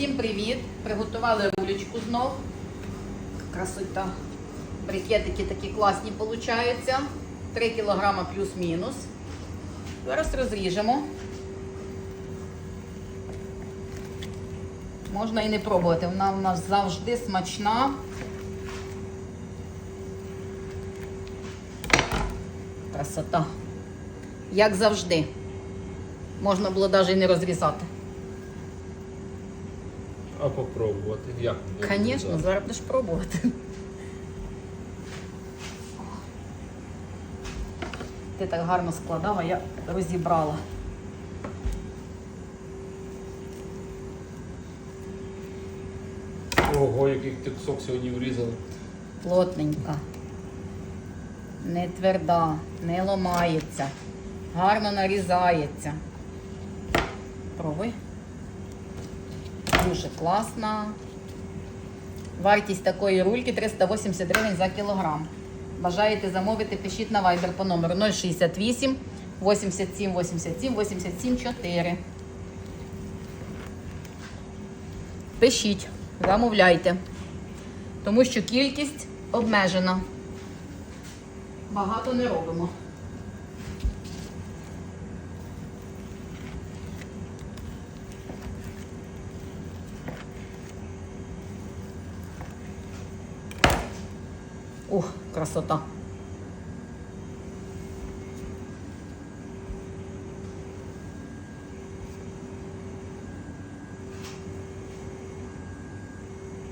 Всім привіт! Приготували рулечку знов. Красота. Брикетики такі класні получаються. 3 кг плюс-мінус. Зараз розріжемо. Можна і не пробувати. Вона у нас завжди смачна. Красота. Як завжди. Можна було навіть і не розрізати. А попробувати? Як? Звісно, зараз будеш пробувати. Ти так гарно складала, я розібрала. Ого, який ти кусок сьогодні врізали. Плотненька, не тверда, не ломається, гарно нарізається. Пробуй. Дуже класна. Вартість такої рульки 380 гривень за кілограм. Бажаєте замовити, пишіть на Viber по номеру 068 87 87 87 4. Пишіть, замовляйте. Тому що кількість обмежена. Багато не робимо. Ух, красота.